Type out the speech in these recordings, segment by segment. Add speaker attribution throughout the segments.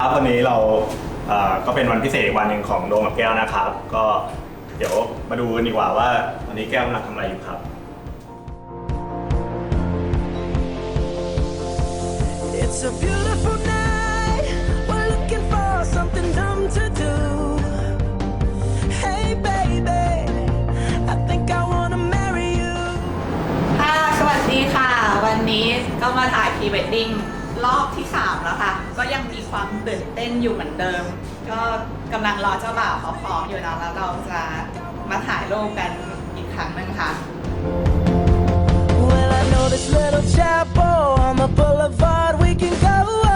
Speaker 1: ครับวันนี้เราเอ่อก็เป็นวันพิเศษอีกวันหนึ่งของโดมกับแก้วนะครับ ก็เดี๋ยวมาดูกันดีกว่าว่าวันนี้แก้วกำลังทำอะไรอยู่ครับ
Speaker 2: It's a beautiful night. We're looking for something dumb to do. Hey, baby, I think I wanna marry you.
Speaker 3: ค่ะสวัสดีค่ะ วันนี้ก็มาถ่ายพรีเวดดิ้ง รอบที่ 3 แล้วค่ะ ก็ยังมีความตื่นเต้นอยู่เหมือนเดิม ก็กำลังรอเจ้าบ่าวเขาพร้อมอยู่นะแล้วเราจะมาถ่ายรูปกันอีกครั้งหนึ่งค่ะ
Speaker 2: Well, I know this little chapel on the boulevard we can go.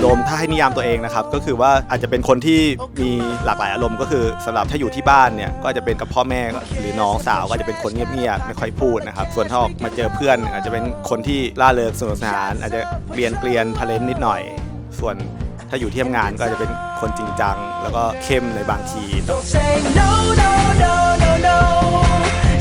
Speaker 1: โดมถ้าให้นิยามตัวเองนะครับก็คือว่าอาจจะเป็นคนที่มีหลากหลายอารมณ์ก็คือสำหรับถ้าอยู่ที่บ้านเนี่ยก็จะเป็นกับพ่อแม่หรือน้องสาวก็จะเป็นคนเงียบๆไม่ค่อยพูดนะครับส่วนถ้าออกมาเจอเพื่อน อาจจะเป็นคนที่ล่าเริงสนุกสนาน อาจจะเกลียนเกลียนทะเลนนิดหน่อย ส่วนถ้าอยู่ที่ทำงานก็จะเป็นคนจริงจัง แล้วก็เข้มในบางที
Speaker 2: Don't say no, no, no, no, no.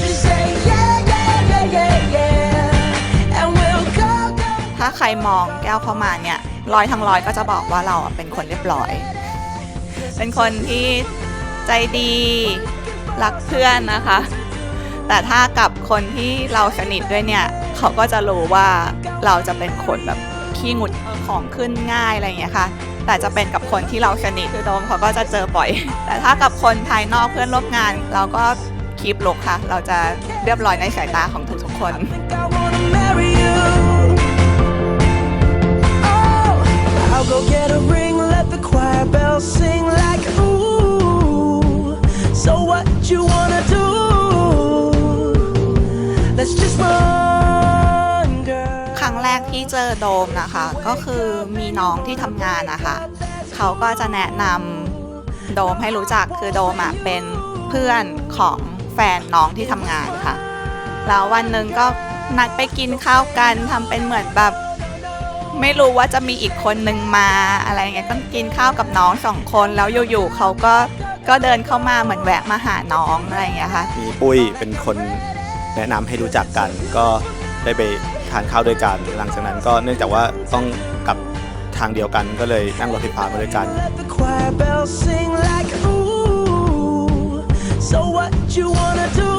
Speaker 2: Just say yeah, yeah, yeah, yeah, yeah. And we'll go, go.
Speaker 3: ถ้าใครมองแก้วเข้ามาเนี่ย ร้อยทั้งร้อยก็จะบอกว่าเราเป็นคนเรียบร้อย เป็นคนที่ใจดีรักเพื่อนนะคะ แต่ถ้ากับคนที่เราสนิทด้วยเนี่ย เขาก็จะรู้ว่าเราจะเป็นคนแบบขี้หงุดของขึ้นง่ายอะไรอย่างเงี้ยค่ะ แต่จะเป็นกับคนที่เราสนิทคือโดมเขาก็จะเจอบ่อย แต่ถ้ากับคนภายนอกเพื่อนร่วมงาน เราก็คีบลุกค่ะ เราจะเรียบร้อยในสายตาของทุกๆคน
Speaker 2: I'll go get a ring, let the choir bell sing like ooh. So what you wanna do? Let's just run, girl.
Speaker 3: ครั้งแรกที่เจอโดมนะคะ ก็คือมีน้องที่ทำงานนะคะ เขาก็จะแนะนำโดมให้รู้จักคือโดมอะเป็นเพื่อนของแฟนน้องที่ทำงานค่ะ แล้ววันหนึ่งก็นัดไปกินข้าวกันทำเป็นเหมือนแบบ ไม่รู้ว่าจะมีอีกคนนึงมาอะไรเงี้ยก็กินข้าวกับน้องสองคนแล้วอยู่ๆเขาก็ก็เดินเข้ามาเหมือนแวะมาหาน้องอะไรอย่างเงี้ยค่ะ
Speaker 1: มีปุ้ยเป็นคนแนะนำให้รู้จักกัน ก็ได้ไปทานข้าวด้วยกัน หลังจากนั้นก็เนื่องจากว่าต้องกลับทางเดียวกันก็เลยนั่งรถไฟฟ้ามาด้วยกัน
Speaker 2: Let the choir bells sing like ooh. So what you wanna do?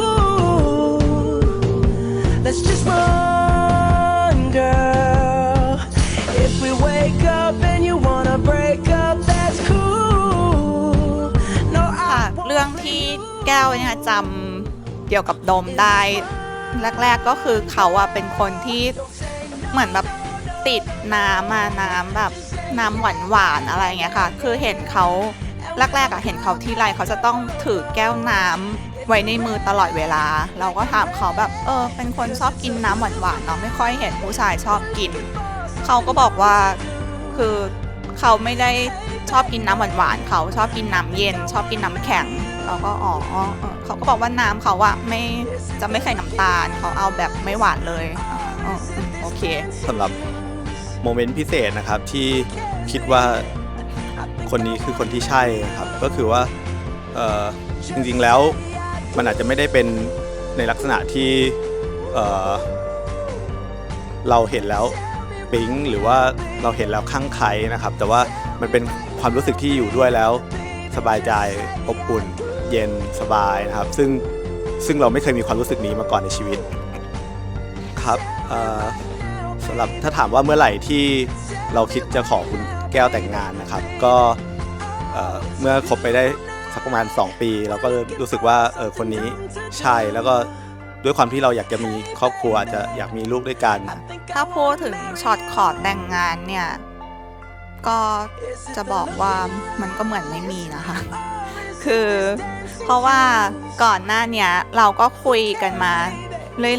Speaker 2: Let's just run, girl.
Speaker 3: แก้วเนี่ยจำเกี่ยวกับโดมได้ แรก ๆก็คือเขาอะเป็นคนที่เหมือนแบบติดน้ำมาน้ำแบบน้ำหวานหวานๆอะไรอย่างเงี้ยค่ะ คือเห็นเขาแรกๆอะเห็นเขาที่ไรเขาจะต้องถือแก้วน้ำไว้ในมือตลอดเวลา เราก็ถามเขาแบบเออ เป็นคนชอบกินน้ำหวานหวานๆเนาะไม่ค่อยเห็นผู้ชายชอบกิน เขาก็บอกว่าคือเขาไม่ได้ชอบกินน้ำหวานๆเขาชอบกินน้ำเย็น ชอบกินน้ำแข็ง เราก็อ๋อเขาก็บอกว่าน้ำเขาอะไม่จะไม่ใส่น้ำตาลเขาเอาแบบไม่หวานเลยอ๋อโอเค
Speaker 1: สำหรับโมเมนต์พิเศษนะครับที่คิดว่าคนนี้คือคนที่ใช่ครับก็คือว่าจริงๆแล้วมันอาจจะไม่ได้เป็นในลักษณะที่เเราเห็นแล้วปิ๊งหรือว่าเราเห็นแล้วข้างใครนะครับ แต่ว่ามันเป็นความรู้สึกที่อยู่ด้วยแล้วสบายใจอบอุ่น เย็นสบายนะครับ ซึ่งซึ่งเราไม่เคยมีความรู้สึกนี้มาก่อนในชีวิต ครับสำหรับถ้าถามว่าเมื่อไหร่ที่เราคิดจะขอคุณแก้วแต่งงานนะครับ ก็เมื่อคบไปได้สักประมาณ 2 ปี เราก็รู้สึกว่าเออคนนี้ใช่แล้วก็ด้วยความที่เราอยากจะมีครอบครัวอาจจะอยากมีลูกด้วยกัน
Speaker 3: ถ้าพูดถึงช็อตขอแต่งงานเนี่ย ก็จะบอกว่ามันก็เหมือนไม่มีนะคะ คือ เพราะว่าก่อนหน้าเนี้ยเราก็คุยกันมา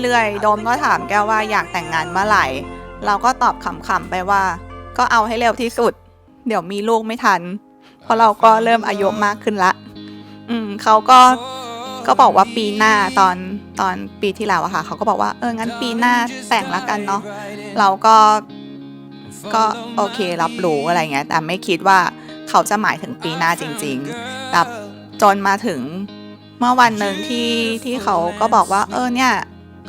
Speaker 3: เรื่อยๆ โดมก็ถามแก้วว่าอยากแต่งงานเมื่อไหร่ เราก็ตอบขำๆไปว่า ก็เอาให้เร็วที่สุด เดี๋ยวมีลูกไม่ทัน เพราะเราก็เริ่มอายุมากขึ้นละ อืมเขาก็ก็บอกว่าปีหน้าตอนตอนปีที่แล้วอะค่ะ เขาก็บอกว่าเอองั้นปีหน้าแต่งละกันเนาะเราก็ก็โอเครับรู้อะไรเงี้ยแต่ไม่คิดว่าเขาจะหมายถึงปีหน้าจริงๆแต่ จนมาถึงเมื่อวันหนึ่งที่ที่เขาก็บอกว่า เออเนี่ย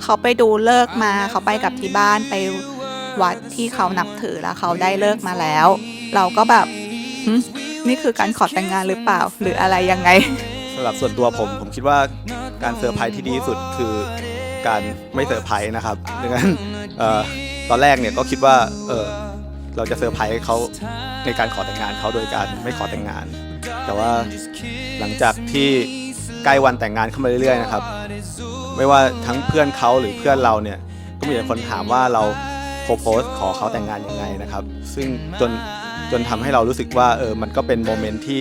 Speaker 3: เขาไปดูเลิกมา เขาไปกับที่บ้านไปวัดที่เขานับถือแล้วเขาได้เลิกมาแล้ว เราก็แบบนี่คือการขอแต่งงานหรือเปล่า หรืออะไรยังไง
Speaker 1: สำหรับส่วนตัวผมผมคิดว่าการเซอร์ไพรส์ที่ดีที่สุดคือการไม่เซอร์ไพรส์นะครับดังนั้นออตอนแรกเนี่ยก็คิดว่าเออเราจะเซอร์ไพรส์เขาในการขอแต่งงานเขาโดยการไม่ขอแต่งงาน แต่ว่าหลังจากที่ใกล้วันแต่งงานเข้ามาเรื่อยๆนะครับ ไม่ว่าทั้งเพื่อนเขาหรือเพื่อนเราเนี่ยก็มีคนถามว่าเราโพโพสขอเขาแต่งงานยังไงนะครับ ซึ่งจนจนทำให้เรารู้สึกว่าเออมันก็เป็นโมเมนต์ที่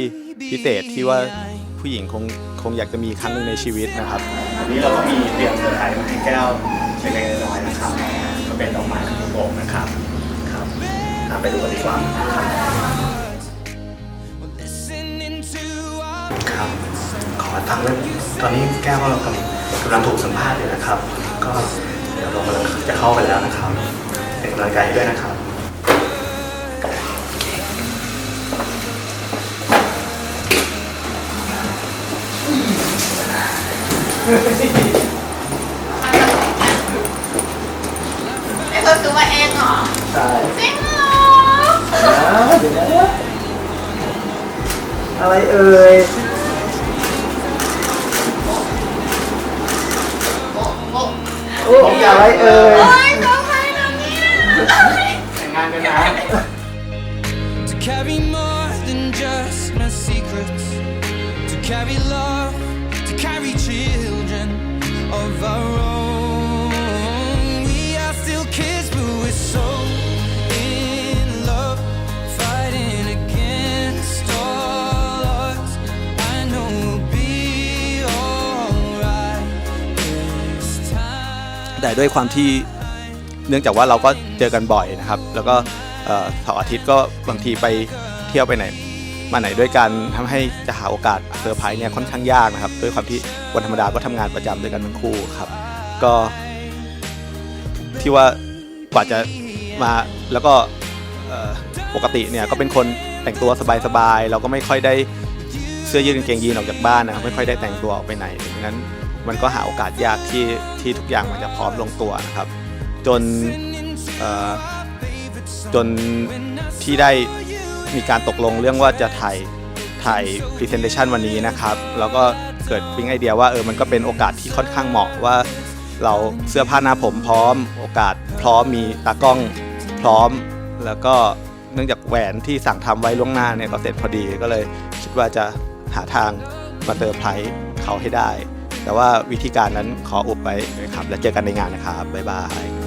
Speaker 1: พิเศษที่ว่าผู้หญิงคงคงอยากจะมีครั้งหนึ่งในชีวิตนะครับวันนี้เราก็มีเตรียมเซอร์ไพรส์มาให้แก้วเล็กน้อยนะครับก็เป็นดอกไม้ของโบกนะครับครับไปดูกันดีกว่า ขอตั้งเรื่องตอนนี้แก้วก็กำลังกำลังถูกสัมภาษณ์อยู่นะครับ ก็เดี๋ยวเรากำลังจะเข้าไปแล้วนะครับ เป็นกำลังใจให้ด้วยนะครับ
Speaker 3: ไอ้คนซื้อมาเองเหรอ
Speaker 1: ใช่
Speaker 3: จริงเหรอ
Speaker 1: เดี๋ยวนะอะไรเอ่ย โอ้ยอะไรเอ่ย
Speaker 3: โอ้ยน้องใครนะเนี่ย
Speaker 1: แต่งงานกันนะ
Speaker 4: To carry more than just my secrets. To carry love, to carry children of our
Speaker 1: แต่ด้วยความที่เนื่องจากว่าเราก็เจอกันบ่อยนะครับ แล้วก็เสาร์อาทิตย์ก็บางทีไปเที่ยวไปไหน มาไหนด้วยกันทำให้จะหาโอกาสเซอร์ไพรส์เนี่ยค่อนข้างยากนะครับ ด้วยความที่วันธรรมดาก็ทำงานประจำด้วยกันทั้งคู่ครับ ก็ ที่ว่ากว่าจะมาแล้วก็ปกติเนี่ยก็เป็นคนแต่งตัวสบายๆเราก็ไม่ค่อยได้เสื้อยืดกางเกงยีนออกจากบ้านนะไม่ค่อยได้แต่งตัวออกไปไหนดังนั้น มันก็หาโอกาสยากที่ที่ทุกอย่างมันจะพร้อมลงตัวนะครับ จนจนที่ได้มีการตกลงเรื่องว่าจะถ่ายถ่าย Presentation วันนี้นะครับ แล้วก็เกิดปิ๊งไอเดียว่าเออมันก็เป็นโอกาสที่ค่อนข้างเหมาะว่า เราเสื้อผ้าหน้าผมพร้อม โอกาสพร้อมมีตากล้องพร้อม แล้วก็เนื่องจากแหวนที่สั่งทำไว้ล่วงหน้าเนี่ยก็เสร็จพอดีก็เลยคิดว่าจะหาทางมาเซอร์ไพรส์เขาให้ได้ แต่ว่าวิธีการนั้นขออุบไว้นะครับ แล้วเจอกันในงานนะครับบ๊ายบาย